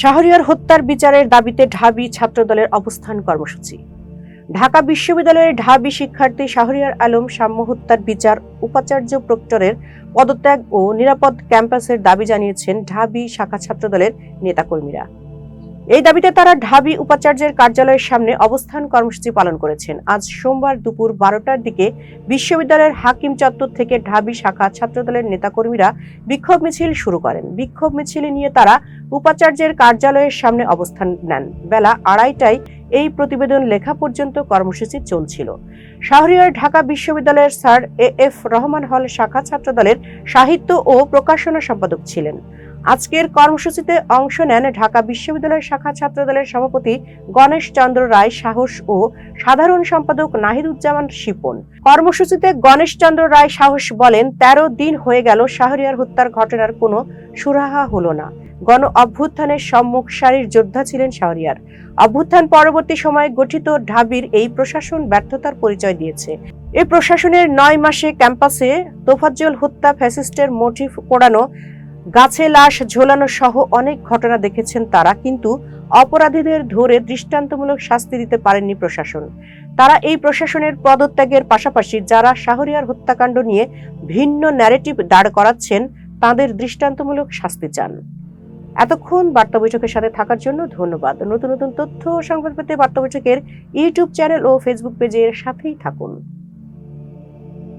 শাহরিয়ার হত্যার বিচারের দাবিতে ঢাবি ছাত্রদলের অবস্থান কর্মসূচি। ঢাকা বিশ্ববিদ্যালয়ের ঢাবি শিক্ষার্থী শাহরিয়ার আলম সাম্য হত্যার বিচার উপাচার্য প্রক্টরের পদত্যাগ ও নিরাপদ ক্যাম্পাসের দাবি জানিয়েছেন ঢাবি শাখা ছাত্রদলের নেতাকর্মীরা। এই দাবিতে তারা ঢাবি উপাচার্যের কার্যালয়ের সামনে অবস্থান কর্মসূচি পালন করেছেন। আজ সোমবার দুপুর বারোটার দিকে বিশ্ববিদ্যালয়ের হাকিম চত্বর থেকে ঢাবি শাখা ছাত্রদলের নেতাকর্মীরা বিক্ষোভ মিছিল শুরু করেন। বিক্ষোভ মিছিল নিয়ে তারা উপাচার্যের কার্যালয়ের সামনে অবস্থান নেন। বেলা আড়াইটায় এই প্রতিবেদন লেখা পর্যন্ত কর্মসূচি চলছিল। শাহরিয়ার ঢাকা বিশ্ববিদ্যালয়ের স্যার এ এফ রহমান হল শাখা ছাত্রদলের সাহিত্য ও প্রকাশনা সম্পাদক ছিলেন। আজকের কর্মসূচিতে অংশ নেন ঢাকা বিশ্ববিদ্যালয় শাখা ছাত্রদলের সভাপতি গণেশ চন্দ্র রায় সাহস ও সাধারণ সম্পাদক নাহিদুজ্জামান শিপন। কর্মসূচিতে গণেশ চন্দ্র রায় সাহস বলেন, তেরো দিন হয়ে গেল, শাহরিয়ার হত্যার ঘটনার কোনো সুরাহা হলো না। গণ অভ্যুত্থানের সম্মুখ সারির যোদ্ধা ছিলেন শাহরিয়ার। অভ্যুত্থান পরবর্তী সময়ে গঠিত ঢাবির এই প্রশাসন ব্যর্থতার পরিচয় দিয়েছে। এই প্রশাসনের নয় মাসে ক্যাম্পাসে তোফাজ্জল হত্যা ফ্যাসিস্টের মোটিভ পোড়ানো গাছে লাশ ঝোলানো সহ অনেক ঘটনা দেখেছেন তারা, কিন্তু অপরাধীদের ধরে দৃষ্টান্তমূলক শাস্তি দিতে পারেননি প্রশাসন। তারা এই প্রশাসনের পদত্যাগের পাশাপাশি যারা শাহরিয়ার হত্যাকাণ্ড নিয়ে ভিন্ন ন্যারেটিভ দাঁড় করাচ্ছেন, তাদের দৃষ্টান্তমূলক শাস্তি চান। এতক্ষণ বার্তা বৈঠকের সাথে থাকার জন্য ধন্যবাদ। নতুন নতুন তথ্য সংবাদ পেতে বার্তা বৈঠকের ইউটিউব চ্যানেল ও ফেসবুক পেজের সাথেই থাকুন।